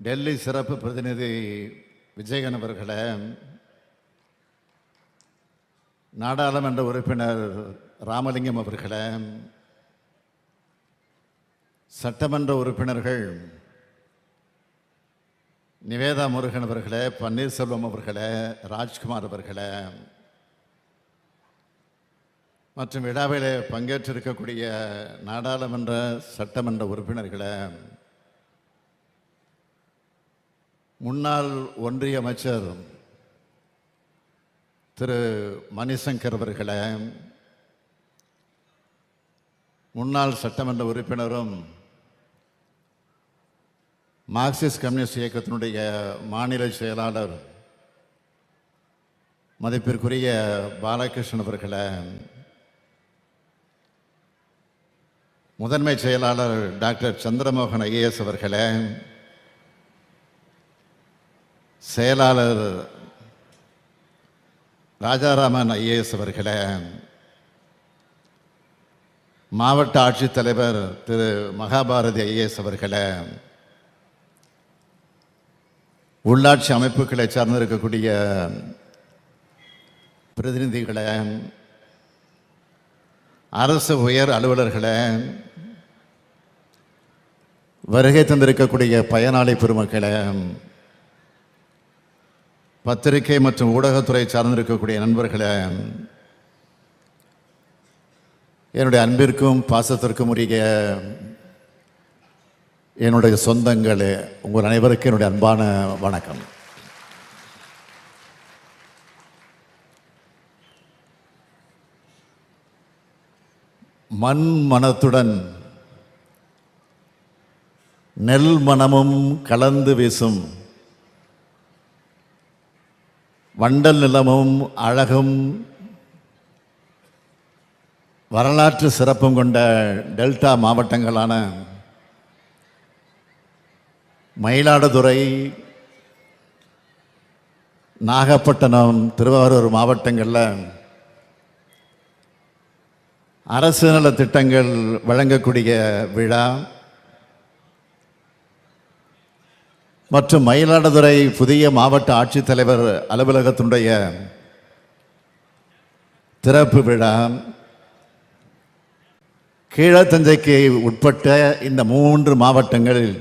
டெல்லி சிறப்பு பிரதிநிதி விஜயகன் அவர்களே நாடாளுமன்ற உறுப்பினர் ராமலிங்கம் அவர்களே சட்டமன்ற உறுப்பினர்கள் நிவேதா முருகன் அவர்களே பன்னீர்செல்வம் அவர்களே ராஜ்குமார் அவர்களே மற்றும் விழாவிலே பங்கேற்றிருக்கக்கூடிய நாடாளுமன்ற சட்டமன்ற உறுப்பினர்களை முன்னாள் ஒன்றிய அமைச்சர் திரு மணிசங்கர் அவர்களே முன்னாள் சட்டமன்ற உறுப்பினரும் மார்க்சிஸ்ட் கம்யூனிஸ்ட் இயக்கத்தினுடைய மாநில செயலாளர் மதிப்பிற்குரிய பாலகிருஷ்ணன் அவர்களே முதன்மை செயலாளர் டாக்டர் சந்திரமோகன் ஐஏஎஸ் அவர்களே செயலாளர் ராஜாராமன் ஐஏஎஸ் அவர்களே மாவட்ட ஆட்சித்தலைவர் திரு மகாபாரதி ஐஏஎஸ் அவர்களே உள்ளாட்சி அமைப்புகளை சார்ந்திருக்கக்கூடிய பிரதிநிதிகளே அரசு உயர் அலுவலர்களே வருகை தந்திருக்கக்கூடிய பயனாளி பெருமக்களை பத்திரிகை மற்றும் ஊடகத்துறை சார்ந்திருக்கக்கூடிய நண்பர்களே என்னுடைய அன்பிற்கும் பாசத்திற்கும் உரிய என்னுடைய சொந்தங்களே உங்கள் அனைவருக்கும் என்னுடைய அன்பான வணக்கம். மண் மனத்துடன் நெல் மனமும் கலந்து வீசும் வண்டல் நிலமும் அழகும். வரலாற்று சிறப்பும் கொண்ட டெல்டா மாவட்டங்களான மயிலாடுதுறை நாகப்பட்டினம் திருவாரூர் மாவட்டங்களில் அரசு நல திட்டங்கள் வழங்கக்கூடிய விழா. மற்றும் மயிலாடுதுறை புதிய மாவட்ட ஆட்சித்தலைவர் அலுவலகத்தினுடைய திறப்பு விழா கீழத்தஞ்சைக்கு உட்பட்ட இந்த மூன்று மாவட்டங்களில்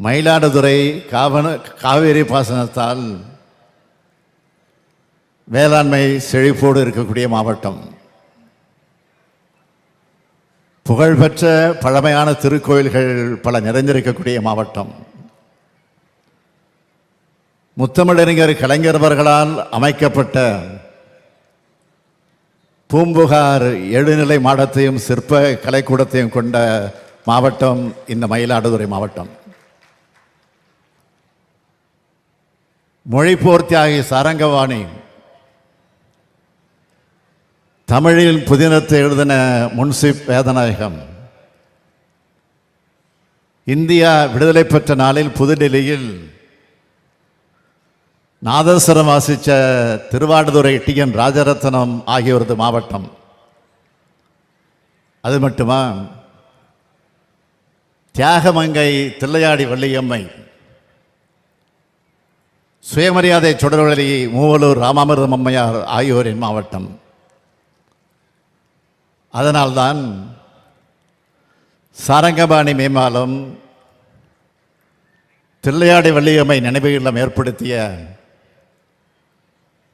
மயிலாடுதுறை காவன காவேரி பாசனத்தால் வேளாண்மை செழிப்போடு இருக்கக்கூடிய மாவட்டம். புகழ்பெற்ற பழமையான திருக்கோயில்கள் பல நிறைந்திருக்கக்கூடிய மாவட்டம். முத்தமிழறிஞர் கலைஞர்வர்களால் அமைக்கப்பட்ட பூம்புகார் எழுநிலை மாடத்தையும் சிற்ப கலைக்கூடத்தையும் கொண்ட மாவட்டம் இந்த மயிலாடுதுறை மாவட்டம். மொழிப்போர் தியாகி சாரங்கவாணி தமிழில் புதினத்தை எழுதின முன்சிப் வேதநாயகம். இந்தியா விடுதலை பெற்ற நாளில் புதுடெல்லியில் நாதஸ்வரம் வாசித்த திருவாடுதுறை டி என் ராஜரத்னம் ஆகியோரது மாவட்டம். அது மட்டுமா? தியாகமங்கை தில்லையாடி வள்ளியம்மை. சுயமரியாதை சுடர்வழி மூவலூர் ராமாமிர்தம் அம்மையார் ஆகியோரின் மாவட்டம். அதனால்தான் சாரங்கபாணி மேம்பாலம் தில்லையாடி வள்ளியம்மை நினைவு இல்லம் ஏற்படுத்திய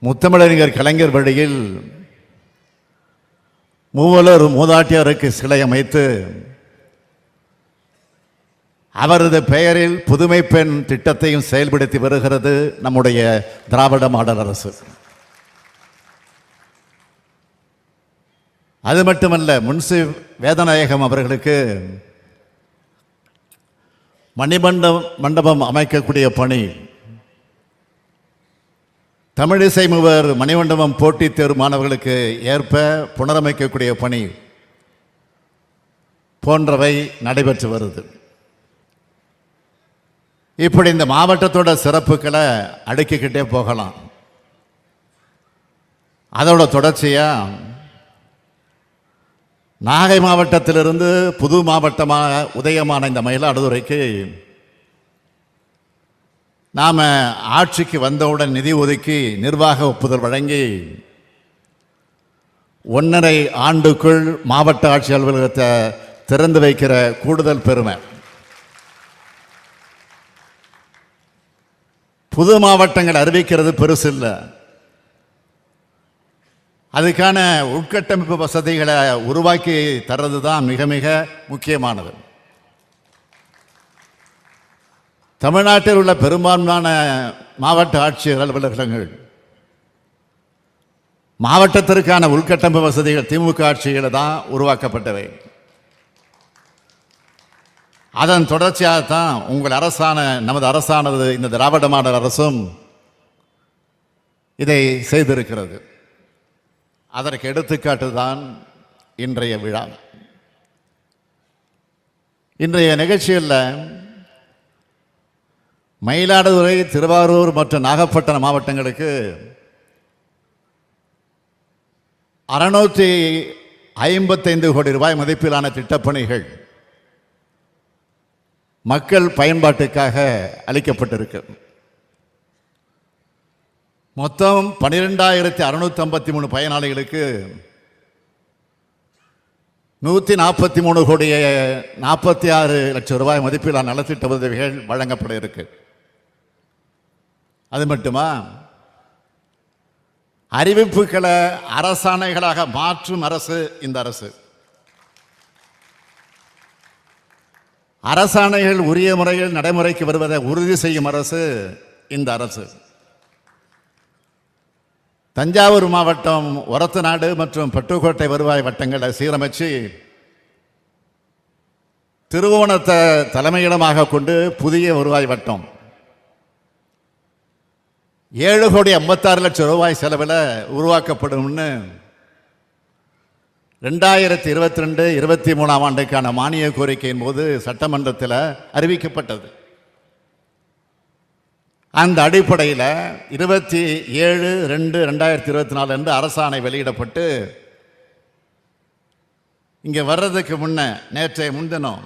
முத்தமிழறிஞர் கலைஞர் வழியில் மூவலூர் மூதாட்டியாருக்கு சிலை அமைத்து அவரது பெயரில் புதுமை பெண் திட்டத்தையும் செயல்படுத்தி வருகிறது நம்முடைய திராவிட மாடல் அரசு. அது மட்டுமல்ல முன்சி வேதநாயகம் அவர்களுக்கு மணிமண்டபம் மண்டபம் அமைக்கக்கூடிய பணி. தமிழிசை மூவர் மணிமண்டபம் போட்டித் தேர்வு மாணவர்களுக்கு ஏற்ப புனரமைக்கக்கூடிய பணி போன்றவை நடைபெற்று வருது. இப்படி இந்த மாவட்டத்தோட சிறப்புகளை அடுக்கிக்கிட்டே போகலாம். அதோட தொடர்ச்சியாக நாகை மாவட்டத்திலிருந்து புது மாவட்டமாக உதயமான இந்த மயிலாடுதுறைக்கு நாம் ஆட்சிக்கு வந்தவுடன் நிதி ஒதுக்கி நிர்வாக ஒப்புதல் வழங்கி ஒன்றரை ஆண்டுக்குள் மாவட்ட ஆட்சி அலுவலகத்தை திறந்து வைக்கிற கூடுதல் பெருமை. புது மாவட்டங்கள் அறிவிக்கிறது பெருசு இல்லை அதுக்கான உட்கட்டமைப்பு வசதிகளை உருவாக்கி தர்றது தான் மிக மிக முக்கியமானது. தமிழ்நாட்டில் உள்ள பெரும்பான்மையான மாவட்ட ஆட்சியர் அலுவலகங்கள் மாவட்டத்திற்கான உள்கட்டமைப்பு வசதிகள் திமுக ஆட்சியில் தான் உருவாக்கப்பட்டவை. அதன் தொடர்ச்சியாகத்தான் உங்கள் அரசான நமது அரசானது இந்த திராவிட மாடல் அரசும் இதை செய்திருக்கிறது. அதற்கு எடுத்துக்காட்டு தான் இன்றைய விழா. இன்றைய நிகழ்ச்சியில் மயிலாடுதுறை திருவாரூர் மற்றும் நாகப்பட்டினம் மாவட்டங்களுக்கு அறுநூற்றி ஐம்பத்தைந்து கோடி ரூபாய் மதிப்பிலான திட்டப்பணிகள் மக்கள் பயன்பாட்டுக்காக அளிக்கப்பட்டிருக்கு. மொத்தம் பன்னிரெண்டாயிரத்தி அறுநூத்தி ஐம்பத்தி மூணு பயனாளிகளுக்கு நூற்றி நாற்பத்தி மூணு கோடிய நாற்பத்தி ஆறு லட்சம் ரூபாய் மதிப்பிலான நலத்திட்ட உதவிகள் வழங்கப்பட இருக்கு. அது மட்டுமா? அறிவிப்புகளை அரசாணைகளாக மாற்றும் அரசு இந்த அரசு. அரசாணைகள் உரிய முறையில் நடைமுறைக்கு வருவதை உறுதி செய்யும் அரசு இந்த அரசு. தஞ்சாவூர் மாவட்டம் ஒரத்தநாடு மற்றும் பட்டுக்கோட்டை வருவாய் வட்டங்களை சீரமைச்சு திருவோணத்தை தலைமையிடமாக கொண்டு புதிய வருவாய் வட்டம். ஏழு கோடி ஐம்பத்தாறு லட்சம் ரூபாய் செலவில் உருவாக்கப்படும்னு ரெண்டாயிரத்தி இருபத்தி ரெண்டு இருபத்தி மூணாம் ஆண்டுக்கான மானிய கோரிக்கையின் போது சட்டமன்றத்தில் அறிவிக்கப்பட்டது. அந்த அடிப்படையில் இருபத்தி ஏழு ரெண்டு ரெண்டாயிரத்தி இருபத்தி நாலு அன்று அரசாணை வெளியிடப்பட்டு இங்கே வர்றதுக்கு முன்ன நேற்றைய முன்தினம்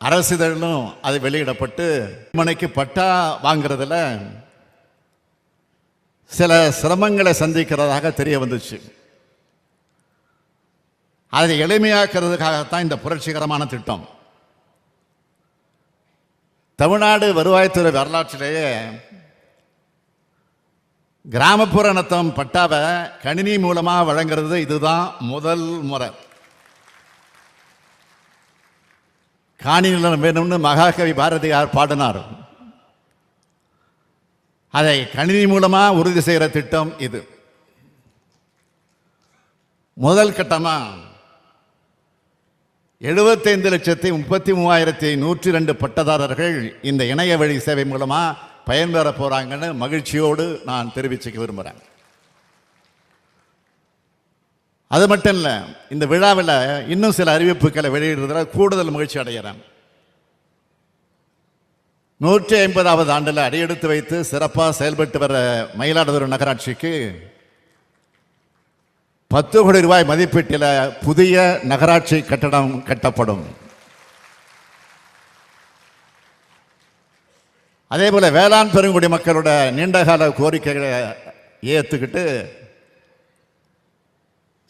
அரசிதழும் அது வெளியிடப்பட்டு மனைக்கு பட்டா வாங்குறதுல சில சிரமங்களை சந்திக்கிறதாக தெரிய வந்துச்சு. அதை எளிமையாக்குறதுக்காகத்தான் இந்த புரட்சிகரமான திட்டம். தமிழ்நாடு வருவாய்த்துறை வரலாற்றிலேயே கிராமப்புற நத்தம் பட்டாவை கணினி மூலமாக வழங்குறது இதுதான் முதல் முறை. காணி நிலம் வேணும்னு மகாகவி பாரதியார் பாடினார். அதை கணினி மூலமாக உறுதி செய்கிற திட்டம் இது. முதல் கட்டமாக எழுபத்தைந்து லட்சத்தி முப்பத்தி மூவாயிரத்தி நூற்றி ரெண்டு பட்டதாரர்கள் இந்த இணைய வழி சேவை மூலமாக பயன்பெற போகிறாங்கன்னு மகிழ்ச்சியோடு நான் தெரிவிச்சுக்க விரும்புகிறேன் அது மட்டும் இல்லை இந்த விழாவில் இன்னும் சில அறிவிப்புகளை வெளியிடுறதுல கூடுதல் மகிழ்ச்சி அடைகிறேன் நூற்றி ஐம்பதாவது ஆண்டில் அடியெடுத்து வைத்து சிறப்பாக செயல்பட்டு வர மயிலாடுதுறை நகராட்சிக்கு பத்து கோடி ரூபாய் மதிப்பீட்டில் புதிய நகராட்சி கட்டடம் கட்டப்படும். அதே போல் வேளாண் பெருங்குடி மக்களோட நீண்டகால கோரிக்கைகளை ஏற்றுக்கிட்டு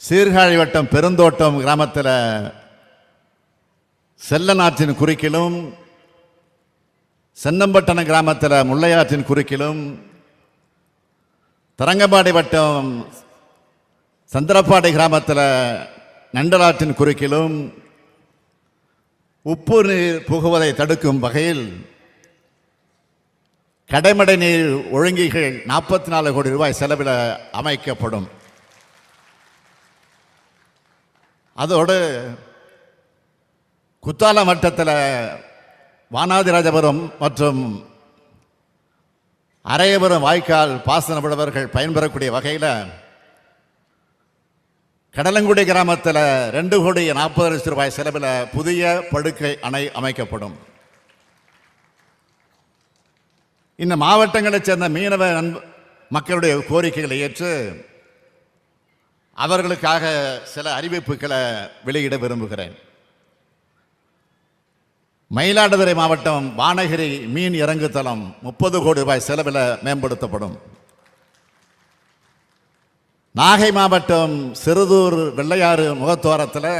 சீர்காழி வட்டம் பெருந்தோட்டம் கிராமத்தில் செல்லநாற்றின் குறுக்கிலும் சென்னம்பட்டணம் கிராமத்தில் முல்லையாற்றின் குறுக்கிலும் தரங்கம்பாடி வட்டம் சந்திரப்பாடி கிராமத்தில் நண்டலாற்றின் குறுக்கிலும் உப்பு நீர் புகுவதை தடுக்கும் வகையில் கடைமடை நீர் ஒழுங்கிகள் நாற்பத்தி நாலு கோடி ரூபாய் செலவில் அமைக்கப்படும். அதோடு குத்தால மட்டத்தில் வானாதிராஜபுரம் மற்றும் அரையபுரம் வாய்க்கால் பாசன விடவர்கள் பயன்பெறக்கூடிய வகையில் கடலங்குடி கிராமத்தில் ரெண்டு கோடி நாற்பது லட்சம் ரூபாய் செலவில் புதிய படுக்கை அணை அமைக்கப்படும். இந்த மாவட்டங்களைச் சேர்ந்த மீனவ நண்ப மக்களுடைய கோரிக்கைகளை ஏற்று அவர்களுக்காக சில அறிவிப்புகளை வெளியிட விரும்புகிறேன். மயிலாடுதுறை மாவட்டம் வானகிரி மீன் இறங்குதளம் முப்பது கோடி ரூபாய் செலவில் மேம்படுத்தப்படும். நாகை மாவட்டம் சிறுதூர் வெள்ளையாறு முகத்துவாரத்தில்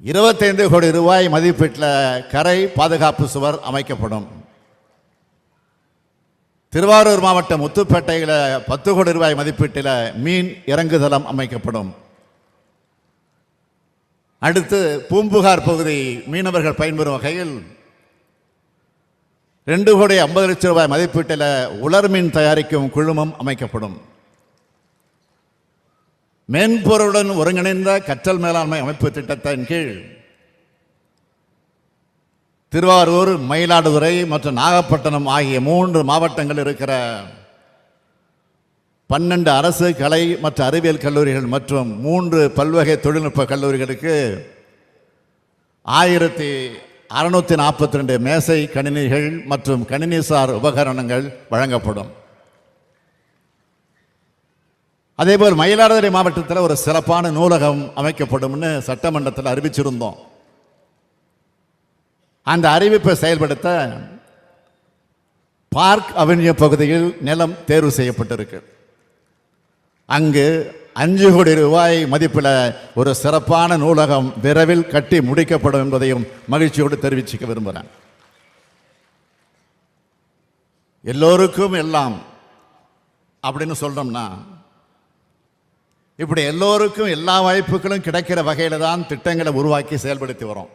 இருபத்தைந்து கோடி ரூபாய் மதிப்பீட்டில் கரை பாதுகாப்பு சுவர் அமைக்கப்படும். திருவாரூர் மாவட்டம் முத்துப்பேட்டையில் பத்து கோடி ரூபாய் மதிப்பீட்டில் மீன் இறங்குதளம் அமைக்கப்படும். அடுத்து பூம்புகார் பகுதி மீனவர்கள் பயன்பெறும் வகையில் ரெண்டு கோடி ஐம்பது லட்சம் ரூபாய் மதிப்பீட்டில் உலர் மீன் தயாரிக்கும் குழுமம் அமைக்கப்படும். மென்பொருளுடன் ஒருங்கிணைந்த கற்றல் மேலாண்மை அமைப்பு திட்டத்தின் கீழ் திருவாரூர் மயிலாடுதுறை மற்றும் நாகப்பட்டினம் ஆகிய மூன்று மாவட்டங்கள் இருக்கிற பன்னெண்டு அரசு கலை மற்றும் அறிவியல் கல்லூரிகள் மற்றும் மூன்று பல்வகை தொழில்நுட்ப கல்லூரிகளுக்கு ஆயிரத்தி அறுநூற்றி நாற்பத்தி ரெண்டு மேசை கணினிகள் மற்றும் கணினிசார் உபகரணங்கள் வழங்கப்படும். அதேபோல் மயிலாடுதுறை மாவட்டத்தில் ஒரு சிறப்பான நூலகம் அமைக்கப்படும்னு சட்டமன்றத்தில் அறிவிச்சிருந்தோம். அந்த அறிவிப்பை செயல்படுத்த பார்க் அவென்யூ பகுதியில் நிலம் தேர்வு செய்யப்பட்டிருக்கு. அங்கு அஞ்சு கோடி ரூபாய் மதிப்பில் ஒரு சிறப்பான நூலகம் விரைவில் கட்டி முடிக்கப்படும் என்பதையும் மகிழ்ச்சியோடு தெரிவிச்சுக்க விரும்புகிறேன் எல்லோருக்கும் எல்லாம் அப்படின்னு சொல்கிறோம்னா இப்படி எல்லோருக்கும் எல்லா வாய்ப்புகளும் கிடைக்கிற வகையில் தான் திட்டங்களை உருவாக்கி செயல்படுத்தி வரோம்.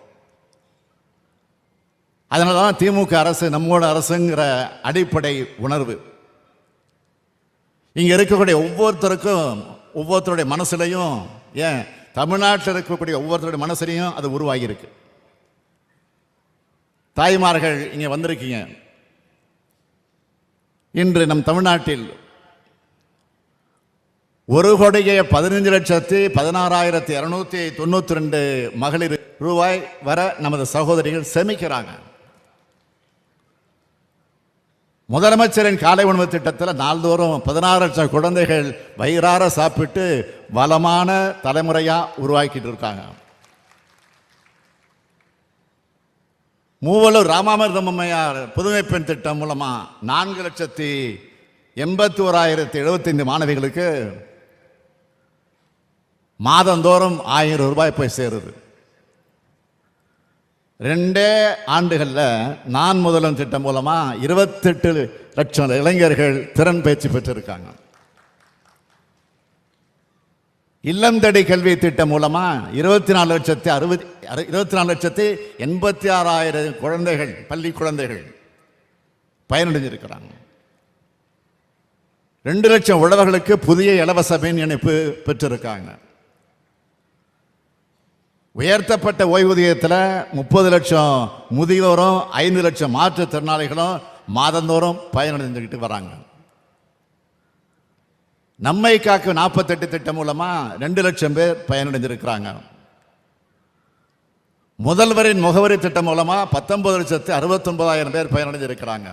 அதனால தான் திமுக அரசு நம்மோட அரசுங்கிற அடிப்படை உணர்வு. இங்கே இருக்கக்கூடிய ஒவ்வொருத்தருக்கும் ஒவ்வொருத்தருடைய மனசுலையும் ஏன் தமிழ்நாட்டில் இருக்கக்கூடிய ஒவ்வொருத்தருடைய மனசுலையும் அது உருவாகியிருக்கு. தாய்மார்கள் இங்கே வந்திருக்கீங்க. இன்று நம் தமிழ்நாட்டில் ஒரு கோடியே பதினஞ்சு லட்சத்தி பதினாறாயிரத்தி இரநூத்தி தொண்ணூற்றி ரெண்டு மகளிர் ரூபாய் வர நமது சகோதரிகள் செமிக்கிறாங்க. முதலமைச்சரின் காலை உணவு திட்டத்தில் நாள்தோறும் பதினாறு லட்சம் குழந்தைகள் வயிறார சாப்பிட்டு வளமான தலைமுறையாக உருவாக்கிட்டு இருக்காங்க. மூவலூர் ராமாமிர்தம் அம்மையார் புதுமை பெண் திட்டம் மூலமாக நான்கு லட்சத்தி எண்பத்தி ஓராயிரத்தி எழுபத்தைந்து மாணவிகளுக்கு மாதந்தோறும் ஆயிரம் ரூபாய் போய் சேருது. ரெண்டே ஆண்டுகளில் நான் முதலும் திட்டம் மூலமாக இருபத்தெட்டு லட்சம் இளைஞர்கள் திறன் பயிற்சி பெற்றிருக்காங்க. இல்லந்தடி கல்வி திட்டம் மூலமாக இருபத்தி நாலு லட்சத்தி அறுபது இருபத்தி நாலு லட்சத்தி எண்பத்தி ஆறாயிரம் குழந்தைகள் பள்ளி குழந்தைகள் பயனடைஞ்சிருக்கிறாங்க. ரெண்டு லட்சம் உழவர்களுக்கு புதிய இலவச மின் இணைப்பு பெற்றிருக்காங்க. உயர்த்தப்பட்ட ஓய்வூதியத்தில் முப்பது லட்சம் முதியோரும் ஐந்து லட்சம் மாற்றுத்திறனாளிகளும் மாதந்தோறும் பயனடைஞ்சுக்கிட்டு வராங்க. நம்மை காக்கும் நாற்பத்தெட்டு திட்டம் மூலமாக ரெண்டு லட்சம் பேர் பயனடைஞ்சிருக்கிறாங்க. முதல்வரின் முகவரி திட்டம் மூலமாக பத்தொன்பது லட்சத்து அறுபத்தொன்பதாயிரம் பேர் பயனடைஞ்சிருக்கிறாங்க.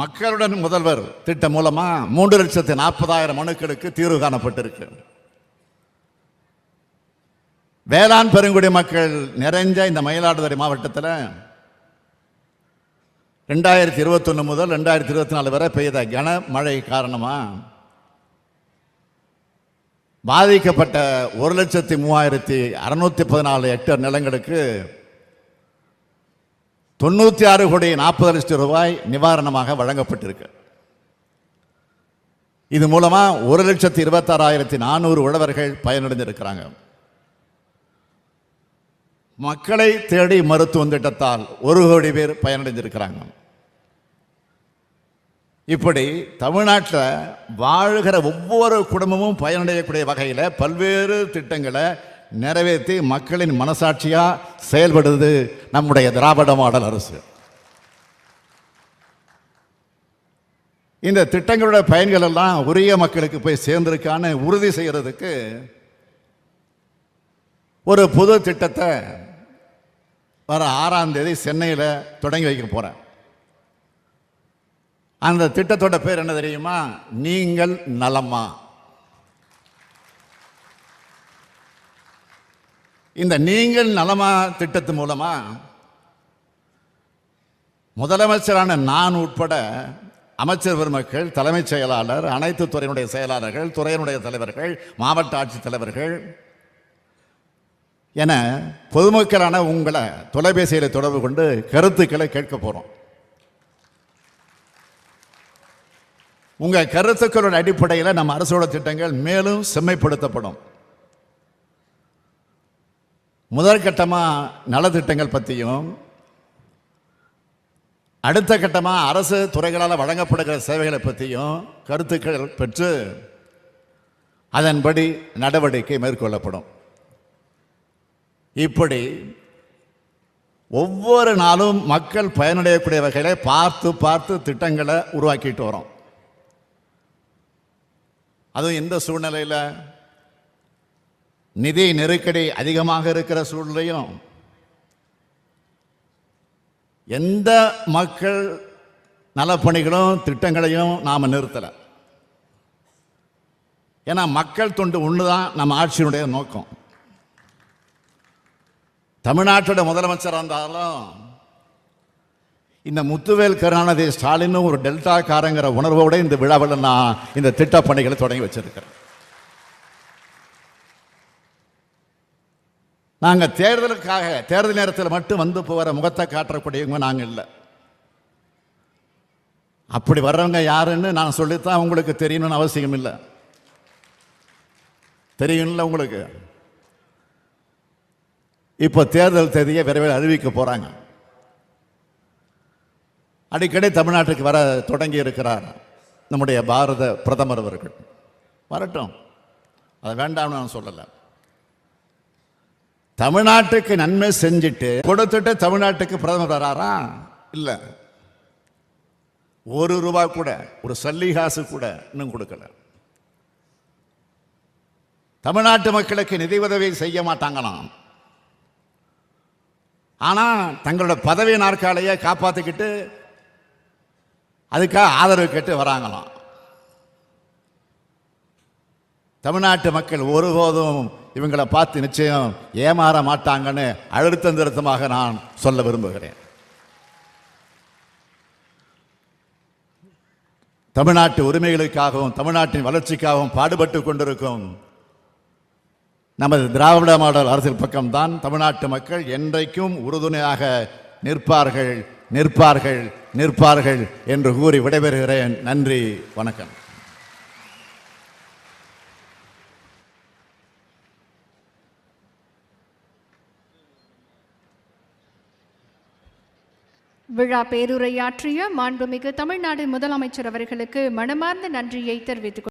மக்களுடன் முதல்வர் திட்டம் மூலமாக மூன்று லட்சத்து நாற்பதாயிரம் மனுக்களுக்கு தீர்வு காணப்பட்டிருக்கு. வேளாண் பெருங்குடி மக்கள் நிறைஞ்ச இந்த மயிலாடுதுறை மாவட்டத்தில் ரெண்டாயிரத்தி இருபத்தொன்று முதல் ரெண்டாயிரத்தி இருபத்தி நாலு வரை பெய்த கனமழை காரணமாக பாதிக்கப்பட்ட ஒரு லட்சத்தி மூவாயிரத்தி அறுநூத்தி பதினாலு ஹெக்டர் நிலங்களுக்கு தொண்ணூற்றி ஆறு கோடி நாற்பது லட்சம் ரூபாய் நிவாரணமாக வழங்கப்பட்டிருக்கு. இது மூலமாக ஒரு லட்சத்தி இருபத்தாறாயிரத்தி நானூறு உழவர்கள் பயனடைந்திருக்கிறாங்க. மக்களை தேடி மருத்துவம் திட்டத்தால் ஒரு கோடி பேர் பயனடைஞ்சிருக்கிறாங்க இப்படி தமிழ்நாட்டில் வாழ்கிற ஒவ்வொரு குடும்பமும் பயனடையக்கூடிய வகையில் பல்வேறு திட்டங்களை நிறைவேற்றி மக்களின் மனசாட்சியாக செயல்படுது நம்முடைய திராவிட மாடல் அரசு. இந்த திட்டங்களோட பயன்கள் எல்லாம் உரிய மக்களுக்கு போய் சேர்ந்திருக்கான்னு உறுதி செய்கிறதுக்கு ஒரு புது திட்டத்தை வர ஆறாம் தேதி சென்னையில் தொடங்கி வைக்க போகிறேன் அந்த திட்டத்தோட பேர் என்ன தெரியுமா? நீங்கள் நலமா. இந்த நீங்கள் நலமா திட்டத்து மூலமா முதலமைச்சரான நான் உட்பட அமைச்சர் பெருமக்கள் தலைமைச் செயலாளர் அனைத்து துறையினுடைய செயலாளர்கள் துறையினுடைய தலைவர்கள் மாவட்ட ஆட்சித் தலைவர்கள் என பொதுமக்களான உங்களை தொலைபேசியில் தொடர்பு கொண்டு கருத்துக்களை கேட்க போகிறோம் உங்கள் கருத்துக்களோட அடிப்படையில் நம்ம அரசோட திட்டங்கள் மேலும் செம்மைப்படுத்தப்படும். முதற்கட்டமாக நலத்திட்டங்கள் பற்றியும் அடுத்த கட்டமாக அரசு துறைகளால் வழங்கப்படுகிற சேவைகளை பற்றியும் கருத்துக்கள் பெற்று அதன்படி நடவடிக்கை மேற்கொள்ளப்படும். இப்படி ஒவ்வொரு நாளும் மக்கள் பயனடையக்கூடிய வகையில் பார்த்து பார்த்து திட்டங்களை உருவாக்கிட்டு வரோம். அதுவும் இந்த சூழ்நிலையில் நிதி நெருக்கடி அதிகமாக இருக்கிற சூழ்நிலையும் எந்த மக்கள் நலப்பணிகளும் திட்டங்களையும் நாம் நிறுத்தலை. ஏன்னா மக்கள் தொண்டு ஒன்று தான் நம்ம ஆட்சியினுடைய நோக்கம். தமிழ்நாட்டோட முதலமைச்சராக இருந்தாலும் இந்த முத்துவேல் கருணாநிதி ஸ்டாலின் ஒரு டெல்டாக்காரங்கிற உணர்வோடு இந்த விழாவில் நான் இந்த திட்ட பணிகளை தொடங்கி வச்சிருக்கிறேன். நாங்கள் தேர்தலுக்காக தேர்தல் நேரத்தில் மட்டும் வந்து போகிற முகத்தை காட்டக்கூடியவங்க நாங்கள் இல்லை. அப்படி வர்றவங்க யாருன்னு நான் சொல்லித்தான் உங்களுக்கு தெரியணும்னு அவசியம் இல்லை தெரியும்ல உங்களுக்கு? இப்போ தேர்தல் தேதியை விரைவில் அறிவிக்க போகிறாங்க அடிக்கடி தமிழ்நாட்டுக்கு வர தொடங்கி இருக்கிறார் நம்முடைய பாரத பிரதமர் அவர்கள். வரட்டும். அதை வேண்டாம்னு நான் சொல்லலை. தமிழ்நாட்டுக்கு நன்மை செஞ்சுட்டு கொடுத்துட்டு தமிழ்நாட்டுக்கு பிரதமர் வராரா? இல்லை. ஒரு ரூபா கூட ஒரு சல்லிகாசு கூட இன்னும் கொடுக்கல. தமிழ்நாட்டு மக்களுக்கு நிதி உதவி செய்ய மாட்டாங்களாம். ஆனால் தங்களோட பதவி நாற்காலியை காப்பாற்றிக்கிட்டு அதுக்காக ஆதரவு கேட்டு வராங்களாம். தமிழ்நாட்டு மக்கள் ஒருபோதும் இவங்களை பார்த்து நிச்சயம் ஏமாற மாட்டாங்கன்னு அழுத்தம் திருத்தமாக நான் சொல்ல விரும்புகிறேன். தமிழ்நாட்டு உரிமைகளுக்காகவும் தமிழ்நாட்டின் வளர்ச்சிக்காகவும் பாடுபட்டு கொண்டிருக்கும் நமது திராவிட மாடல் அரசியல் பக்கம்தான். தமிழ்நாட்டு மக்கள் என்றைக்கும் உறுதுணையாக நிற்பார்கள் நிற்பார்கள் நிற்பார்கள் என்று கூறி விடைபெறுகிறேன். நன்றி வணக்கம். விழா பேருரையாற்றிய மாண்புமிகு தமிழ்நாடு முதலமைச்சர் அவர்களுக்கு மனமார்ந்த நன்றியை தெரிவித்துக்